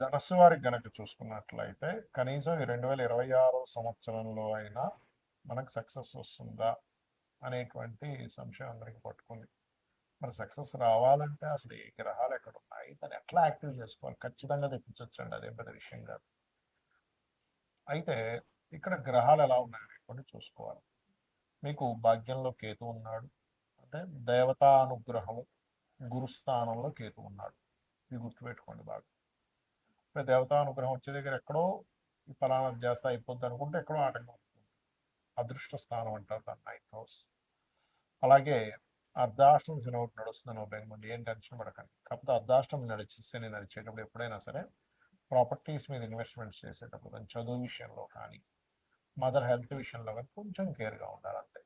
ధనస్సు వారికి గనక చూసుకున్నట్లయితే కనీసం ఈ రెండు వేల ఇరవై ఆరు సంవత్సరంలో అయినా మనకు సక్సెస్ వస్తుందా అనేటువంటి సంశయం అందరికి పట్టుకుంది. మరి సక్సెస్ రావాలంటే అసలు ఏ గ్రహాలు ఎక్కడ ఉన్నాయి? దాన్ని ఎట్లా యాక్టివ్ చేసుకోవాలి? ఖచ్చితంగా తెప్పించవచ్చండి అదేం పెద్ద విషయం కాదు. అయితే ఇక్కడ గ్రహాలు ఎలా ఉన్నాయనేటువంటి చూసుకోవాలి. మీకు భాగ్యంలో కేతు ఉన్నాడు అంటే దేవతా అనుగ్రహము గురుస్థానంలో కేతు ఉన్నాడు. ఇది గుర్తుపెట్టుకోండి బాగా. ఇప్పుడు దేవతా అనుగ్రహం వచ్చే దగ్గర ఎక్కడో ఈ ఫలానా చేస్తా అయిపోద్ది అనుకుంటే ఎక్కడో ఆటంకం అవుతుంది అదృష్ట స్థానం అంటారు దాన్ని నైన్త్ హౌస్ అలాగే అర్ధాష్టం శని ఒకటి నడుస్తుందని ఒక ఏం టెన్షన్ పడకండి. కాకపోతే అర్ధాష్టం నడిచి శని నడిచేటప్పుడు ఎప్పుడైనా సరే ప్రాపర్టీస్ మీద ఇన్వెస్ట్మెంట్స్ చేసేటప్పుడు చదువు విషయంలో కానీ మదర్ హెల్త్ విషయంలో కానీ కొంచెం కేర్గా ఉండాలి అంతే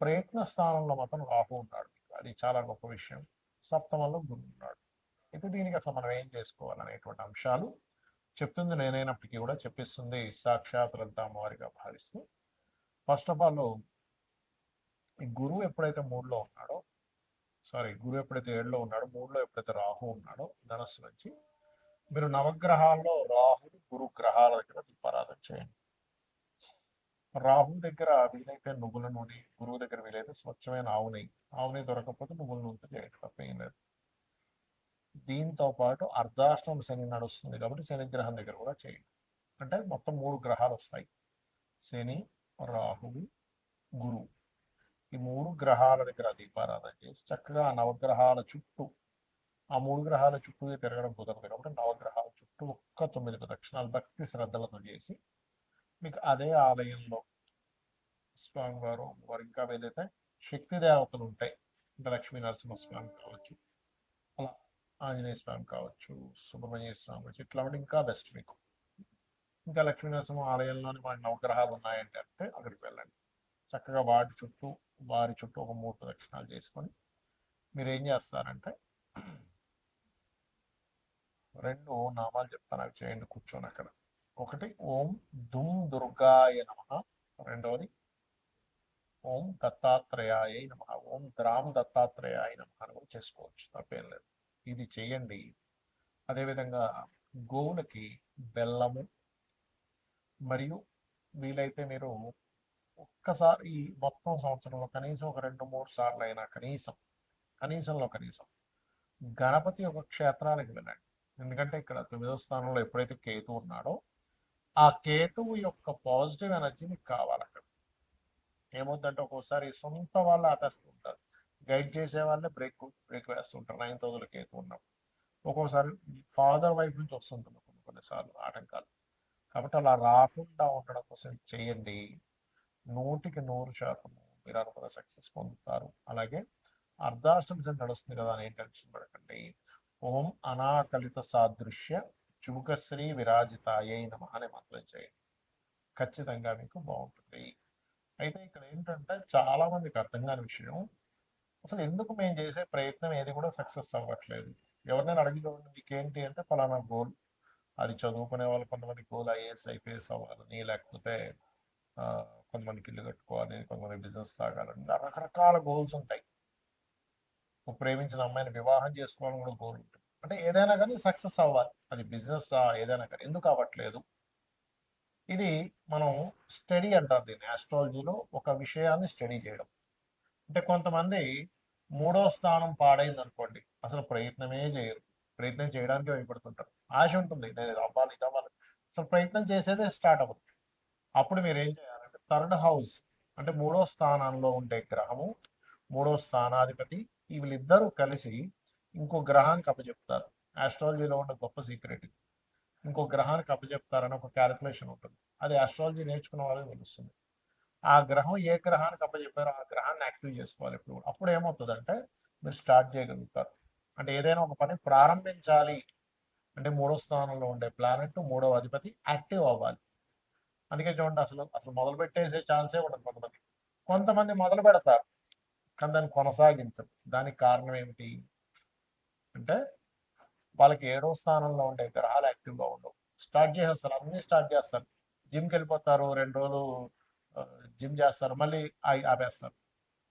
ప్రయత్న స్థానంలో మాత్రం రాహు ఉన్నాడు అది చాలా గొప్ప విషయం. సప్తమంలో గురువు ఉన్నాడు. ఇప్పుడు దీనికి అసలు మనం ఏం చేసుకోవాలనేటువంటి అంశాలు చెప్తుంది. నేనైనప్పటికీ కూడా చెప్పిస్తుంది. సాక్షాత్ లలిత అమ్మవారిగా భావిస్తూ. ఫస్ట్ ఆఫ్ ఆల్ ఈ గురువు ఎప్పుడైతే మూడులో ఉన్నాడో సారీ గురువు ఎప్పుడైతే ఏడులో ఉన్నాడో మూడులో ఎప్పుడైతే రాహు ఉన్నాడో ధనస్సు నుంచి మీరు నవగ్రహాల్లో రాహుని గురు గ్రహాల దగ్గర దీపారాధన చేయండి. రాహు దగ్గర వీలైతే నువ్వుల నూనె గురువు దగ్గర వీలైతే స్వచ్ఛమైన ఆవు నెయ్యి. ఆవు నెయ్యి దొరకకపోతే నువ్వుల నూనెతో చేయటం తప్పేం లేదు. దీంతో పాటు అర్ధాష్టమ శని నడుస్తుంది కాబట్టి శని గ్రహం దగ్గర కూడా చేయండి. అంటే మొత్తం మూడు గ్రహాలు వస్తాయి. శని రాహువు గురువు ఈ మూడు గ్రహాల దగ్గర దీపారాధన చేసి చక్కగా నవగ్రహాల చుట్టూ ఆ మూడు గ్రహాల చుట్టూ పెరగడం కుదరదు కాబట్టి నవగ్రహాల చుట్టూ ఒక్క తొమ్మిది ప్రదక్షిణాలు భక్తి శ్రద్ధలతో చేసి మీకు అదే ఆలయంలో స్వామివారు వారు ఇంకా వెళ్ళైతే శక్తి దేవతలు ఉంటాయి. అంటే లక్ష్మీ నరసింహస్వామి కావచ్చు ఆంజనేయ స్వామి కావచ్చు సుబ్రహ్మణ్య స్వామి కావచ్చు ఇట్లా ఇంకా బెస్ట్ మీకు. ఇంకా లక్ష్మీనరసింహ ఆలయంలోని వాడి నవగ్రహాలు ఉన్నాయంటే అంటే అక్కడికి వెళ్ళండి. చక్కగా వాటి చుట్టూ వారి చుట్టూ ఒక మూడు ప్రదక్షిణాలు చేసుకొని మీరు ఏం చేస్తారంటే రెండు నామాలు చెప్తాను అవి చేయండి కూర్చొని అక్కడ. ఒకటి ఓం దుమ్ దుర్గాయ నమ. రెండవది ఓం దత్తాత్రేయాయ నమ. ఓం ద్రామ్ దత్తాత్రేయాయ నమ అని కూడా చేసుకోవచ్చు. తప్పేం లేదు. ఇది చేయండి. అదేవిధంగా గోవులకి బెల్లము మరియు వీలైతే మీరు ఒక్కసారి ఈ మొత్తం సంవత్సరంలో కనీసం ఒక రెండు మూడు సార్లు అయినా కనీసం కనీసంలో కనీసం గణపతి ఒక క్షేత్రానికి వెళ్ళండి. ఎందుకంటే ఇక్కడ తొమ్మిదో స్థానంలో ఎప్పుడైతే కేతు ఉన్నాడో ఆ కేతువు యొక్క పాజిటివ్ ఎనర్జీ మీకు కావాలి అక్కడ. ఏమవుతుందంటే ఒక్కోసారి సొంత వాళ్ళు ఆపేస్తుంటారు గైడ్ చేసే వాళ్ళే బ్రేక్ బ్రేక్ వేస్తుంటారు నైన్ థౌసండ్ అయితే ఉన్నాం. ఒక్కోసారి ఫాదర్ వైఫ్ నుంచి వస్తుంటుంది కొన్ని కొన్నిసార్లు ఆటంకాలు. కాబట్టి అలా రాకుండా ఉండడం కోసం చేయండి. నూటికి నూరు శాతం మీరు అనుకున్న సక్సెస్ పొందుతారు. అలాగే అర్ధాష్టమి నడుస్తుంది కదా అని టెన్షన్ పడకండి. ఓం అనాకలిత సాదృశ్య చుముఖశ్రీ విరాజితాయై నమ అనే మంత్రం చేయండి. ఖచ్చితంగా మీకు బాగుంటుంది. అయితే ఇక్కడ ఏంటంటే చాలా మందికి అర్థం కాని విషయం అసలు ఎందుకు మేము చేసే ప్రయత్నం ఏది కూడా సక్సెస్ అవ్వట్లేదు. ఎవరినైనా అడిగినప్పుడు మీకేంటి అంటే ఫలానా గోల్. అది చదువుకునే వాళ్ళు కొంతమంది గోల్ ఐఏఎస్ ఐపీఎస్ అవ్వాలని లేకపోతే కొంతమందికి ఇల్లు కట్టుకోవాలి కొంతమంది బిజినెస్ సాగాలని రకరకాల గోల్స్ ఉంటాయి. ప్రేమించిన అమ్మాయిని వివాహం చేసుకోవాలని కూడా గోల్ ఉంటుంది. అంటే ఏదైనా కానీ సక్సెస్ అవ్వాలి. అది బిజినెస్ ఏదైనా కానీ. ఎందుకు అవ్వట్లేదు? ఇది మనం స్టడీ అంటారు దీన్ని. ఆస్ట్రాలజీలో ఒక విషయాన్ని స్టడీ చేయడం. అంటే కొంతమంది మూడో స్థానం పాడైంది అనుకోండి అసలు ప్రయత్నమే చేయరు. ప్రయత్నం చేయడానికి భయపడుతుంటారు. ఆశ ఉంటుంది నేను అవ్వాలి ఇది అవ్వాలి. అసలు ప్రయత్నం చేసేదే స్టార్ట్ అవ్వదు. అప్పుడు మీరు ఏం చేయాలంటే థర్డ్ హౌస్ అంటే మూడో స్థానంలో ఉండే గ్రహము మూడో స్థానాధిపతి వీళ్ళిద్దరూ కలిసి ఇంకో గ్రహానికి అప్పచెప్తారు. ఆస్ట్రాలజీలో ఉన్న గొప్ప సీక్రెట్ ఇంకో గ్రహానికి అప్పచెప్తారని ఒక క్యాలిక్యులేషన్ ఉంటుంది. అది ఆస్ట్రాలజీ నేర్చుకున్న వాళ్ళకి తెలుస్తుంది. ఆ గ్రహం ఏ గ్రహానికి అప్పచెప్పారో ఆ గ్రహాన్ని యాక్టివ్ చేసుకోవాలి ఇప్పుడు. అప్పుడు ఏమవుతుందంటే మీరు స్టార్ట్ చేయగలుగుతారు. అంటే ఏదైనా ఒక పని ప్రారంభించాలి. అంటే మూడో స్థానంలో ఉండే ప్లానెట్ మూడో అధిపతి యాక్టివ్ అవ్వాలి. అందుకే చూడండి అసలు అసలు మొదలు పెట్టేసే ఛాన్సే ఉండదు కొంతమంది కొంతమంది మొదలు పెడతారు కానీ దాన్ని కొనసాగించరు. దానికి కారణం ఏమిటి? అంటే వాళ్ళకి ఏడో స్థానంలో ఉండే గ్రహాలు యాక్టివ్గా ఉండవు. స్టార్ట్ చేసేస్తారు అన్ని స్టార్ట్ చేస్తారు. జిమ్కి వెళ్ళిపోతారు రెండు రోజులు జిమ్ చేస్తారు మళ్ళీ ఆపేస్తారు.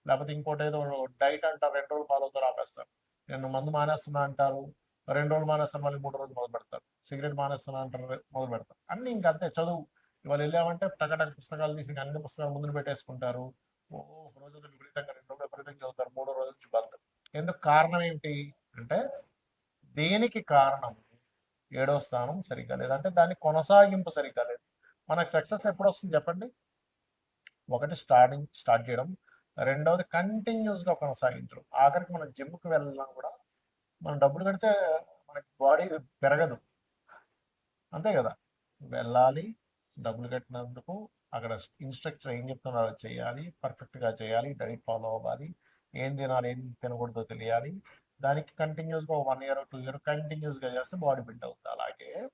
లేకపోతే ఇంకోటి ఏదో డైట్ అంటారు రెండు రోజులు ఫాలో అవుతారు ఆపేస్తారు. నేను మందు మానేస్తున్నా అంటారు రెండు రోజులు మానేస్తాను మళ్ళీ మూడు రోజులు మొదలు పెడతారు. సిగరెట్ మానేస్తున్నా అంటారు మొదలు పెడతారు. అన్ని ఇంకా అంతే చదువు. ఇవాళ వెళ్ళామంటే టకటక పుస్తకాలు తీసి అన్ని పుస్తకాలు ముందు పెట్టేసుకుంటారు. ఓ ఒక రోజు విపరీతంగా రెండు రోజులు విపరీతంగా చదువుతారు మూడో రోజు నుంచి బంద్ ఎందుకు కారణం ఏంటి అంటే దేనికి కారణం? ఏడో స్థానం సరిగ్గా లేదు. అంటే దాని కొనసాగింపు సరిగ్గా లేదు. మనకు సక్సెస్ ఎప్పుడు వస్తుంది చెప్పండి? ఒకటి స్టార్టింగ్ స్టార్ట్ చేయడం. రెండవది కంటిన్యూస్గా కొనసాగించడం. ఆఖరికి మనం జిమ్కి వెళ్ళినా కూడా మనం డబ్బులు కడితే మనకి బాడీ పెరగదు. అంతే కదా? వెళ్ళాలి డబ్బులు కట్టినందుకు అక్కడ ఇన్స్ట్రక్టర్ ఏం చెప్తున్నారో అది చేయాలి పర్ఫెక్ట్గా చేయాలి డైట్ ఫాలో అవ్వాలి ఏం తినాలి ఏం తినకూడదో తెలియాలి. దానికి కంటిన్యూస్గా వన్ ఇయర్ టూ ఇయర్ కంటిన్యూస్గా చేస్తే బాడీ బిల్డ్ అవుతుంది. అలాగే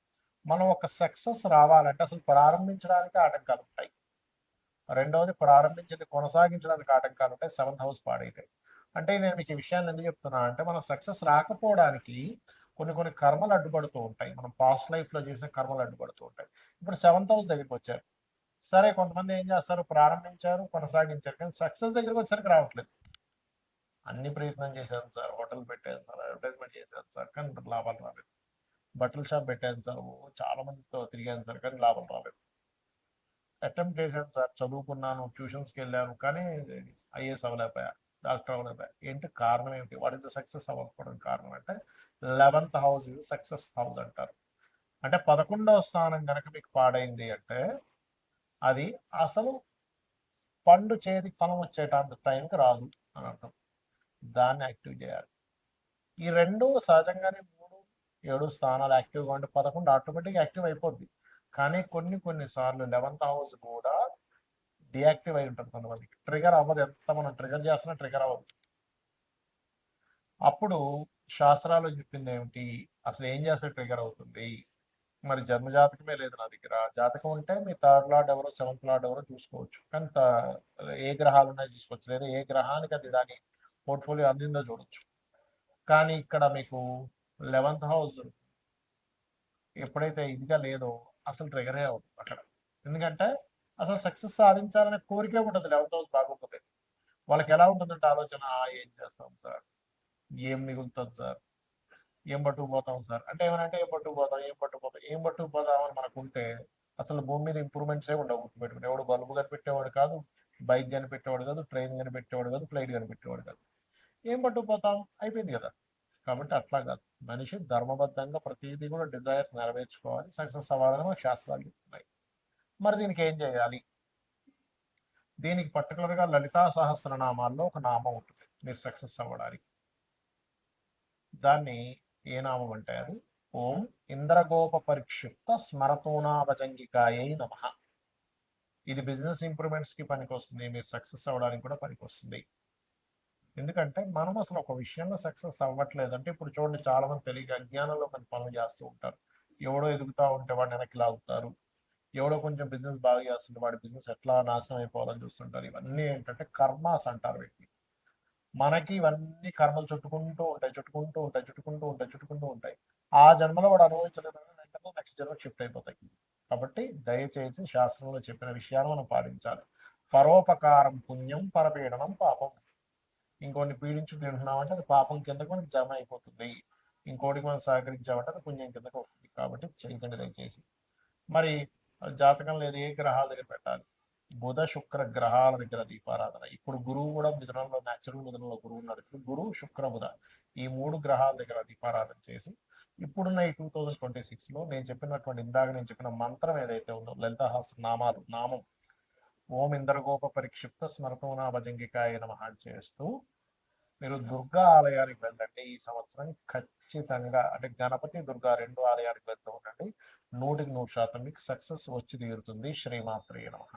మనం ఒక సక్సెస్ రావాలంటే అసలు ప్రారంభించడానికి ఆటంకాలు ఉంటాయి. రెండవది ప్రారంభించింది కొనసాగించడానికి ఆటంకాలు ఉంటాయి. సెవెంత్ హౌస్ పాడైతాయి అంటే నేను మీకు ఈ విషయాన్ని ఎందుకు చెప్తున్నాను అంటే మనం సక్సెస్ రాకపోవడానికి కొన్ని కొన్ని కర్మలు అడ్డుపడుతూ ఉంటాయి. మనం పాస్ట్ లైఫ్లో చేసిన కర్మలు అడ్డుపడుతూ ఉంటాయి. ఇప్పుడు సెవెంత్ హౌస్ దగ్గరికి వచ్చారు. సరే కొంతమంది ఏం చేస్తారు? ప్రారంభించారు కొనసాగించారు. కానీ సక్సెస్ దగ్గరికి వచ్చేసరికి రావట్లేదు. అన్ని ప్రయత్నం చేశాను సార్. హోటల్ పెట్టాను సార్ అడ్వర్టైజ్మెంట్ చేశాను సార్ కానీ లాభాలు రాలేదు. బట్టల షాప్ పెట్టాను సార్. చాలా మందితో తిరిగాను సార్ కానీ లాభాలు రాలేదు. అటెంప్ట్ చేశాను సార్ చదువుకున్నాను ట్యూషన్స్కి వెళ్ళాను కానీ ఐఏఎస్ అవ్వలేకపోయా డాక్టర్ అవ్వలేకపోయా ఏంటి కారణం ఏంటి వాట్ ఇస్ ద సక్సెస్ అవ్వకపోవడం కారణం అంటే లెవెన్త్ హౌస్ ఇది సక్సెస్ హౌస్ అంటారు. అంటే పదకొండవ స్థానం కనుక మీకు పాడైంది అంటే అది అసలు పండు చేతికి ఫలం వచ్చేటంత టైంకి రాదు అని అర్థం. దాన్ని యాక్టివ్ చేయాలి. ఈ రెండు సహజంగానే మూడు ఏడు స్థానాలు యాక్టివ్గా ఉంటే పదకొండు ఆటోమేటిక్ యాక్టివ్ అయిపోద్ది. కానీ కొన్ని కొన్ని సార్లు లెవెన్త్ హౌస్ కూడా డియాక్టివ్ అయి ఉంటుంది కొంతమందికి. ట్రిగర్ అవ్వదు. ఎంత మనం ట్రిగర్ చేస్తున్నా ట్రిగర్ అవ్వదు. అప్పుడు శాస్త్రాలు చెప్పింది ఏమిటి? అసలు ఏం చేస్తే ట్రిగర్ అవుతుంది? మరి జన్మ జాతకమే లేదు నా దగ్గర. జాతకం ఉంటే మీ థర్డ్ లాడ్ ఎవరో సెవెంత్ లాడ్ ఎవరో చూసుకోవచ్చు. కానీ ఏ గ్రహాలు ఉన్నాయో చూసుకోవచ్చు. లేదా ఏ గ్రహానికి అది దాని పోర్ట్ఫోలియో అందిందో చూడొచ్చు. కానీ ఇక్కడ మీకు లెవెంత్ హౌస్ ఎప్పుడైతే ఇదిగా లేదో అసలు ట్రిగరే అవ్వదు అక్కడ. ఎందుకంటే అసలు సక్సెస్ సాధించాలనే కోరికే ఉంటుంది లెవెన్త్ హౌస్ బాగోకపోతే. వాళ్ళకి ఎలా ఉంటుందంటే ఆలోచన ఏం చేస్తాం సార్? ఏం మిగులుతుంది సార్? ఏం పట్టుకుపోతాం సార్? అంటే ఏమనంటే ఏం పట్టుకుపోతాం? ఏం పట్టుకుపోతాం? ఏం పట్టుకుపోతాం అని మనకు ఉంటే అసలు భూమి మీద ఇంప్రూవ్మెంట్స్ ఏ ఉండవు గుర్తుపెట్టుకుని. ఎవడు బల్బు కనిపెట్టేవాడు కాదు బైక్ కనిపెట్టేవాడు కాదు ట్రైన్ కనిపెట్టేవాడు కాదు ఫ్లైట్ కనిపెట్టేవాడు కాదు. ఏం పట్టుకుపోతాం? అయిపోయింది కదా. కాబట్టి అట్లా కాదు. మనిషి ధర్మబద్ధంగా ప్రతిదీ కూడా డిజైర్స్ నెరవేర్చుకోవాలి. సక్సెస్ అవ్వాలని మనకు శాస్త్రాలు చెప్తున్నాయి. మరి దీనికి ఏం చేయాలి? దీనికి పర్టికులర్గా లలితా సహస్రనామాల్లో ఒక నామం ఉంటుంది. మీరు సక్సెస్ అవ్వడానికి. దాన్ని ఏ నామం అంటే అది? ఓం ఇంద్రగోప పరిక్షిప్త స్మరతోనాభజంగికాయై నమ. ఇది బిజినెస్ ఇంప్రూవ్మెంట్స్కి పనికొస్తుంది. మీరు సక్సెస్ అవ్వడానికి కూడా పనికొస్తుంది. ఎందుకంటే మనం అసలు ఒక విషయంలో సక్సెస్ అవ్వట్లేదు. అంటే ఇప్పుడు చూడండి చాలా మంది తెలియక అజ్ఞానంలో కొన్ని పనులు చేస్తూ ఉంటారు. ఎవడో ఎదుగుతా ఉంటే వాడిని వెనక్కి లాగుతారు. ఎవడో కొంచెం బిజినెస్ బాగా చేస్తుంటే వాడి బిజినెస్ ఎట్లా నాశనం అయిపోవాలని చూస్తుంటారు. ఇవన్నీ ఏంటంటే కర్మాస్ అంటారు వీటిని. మనకి ఇవన్నీ కర్మలు చుట్టుకుంటూ ఉంటాయి చుట్టుకుంటూ ఉంటాయి చుట్టుకుంటూ ఉంటాయి చుట్టుకుంటూ ఉంటాయి. ఆ జన్మలో వాడు అనుభవించలేదు నెక్స్ట్ జన్మ షిఫ్ట్ అయిపోతాయి. కాబట్టి దయచేసి శాస్త్రంలో చెప్పిన విషయాలు మనం పాటించాలి. పరోపకారం పుణ్యం పరపీడనం పాపం. ఇంకోటి పీడించు తింటున్నామంటే అది పాపం కిందకు మనకి జమ అయిపోతుంది. ఇంకోటికి మనం సహకరించామంటే అది పుణ్యం కిందకు వస్తుంది కాబట్టి చేయకండి దయచేసి. మరి జాతకం లేదు ఏ గ్రహాల దగ్గర పెట్టాలి? బుధ శుక్ర గ్రహాల దగ్గర దీపారాధన. ఇప్పుడు గురువు కూడా మిథునంలో న్యాచురల్ మిథునంలో గురువు ఉన్నాడు. ఇప్పుడు గురువు శుక్ర బుధ ఈ మూడు గ్రహాల దగ్గర దీపారాధన చేసి ఇప్పుడున్న ఈ టూ థౌజండ్ ట్వంటీ సిక్స్లో నేను చెప్పినటువంటి ఇందాక నేను చెప్పిన మంత్రం ఏదైతే ఉందో లలితాహాస నామాలు నామం ఓం ఇంద్రగోప పరిక్షిప్త స్మరతోనా భజంగికాయ నమః చేస్తూ మీరు దుర్గా ఆలయానికి వెళ్ళండి ఈ సంవత్సరం. ఖచ్చితంగా అంటే గణపతి దుర్గా రెండు ఆలయానికి వెళ్తూ ఉండండి. నూటికి నూరు శాతం మీకు సక్సెస్ వచ్చి తీరుతుంది. శ్రీమాత్రే నమః.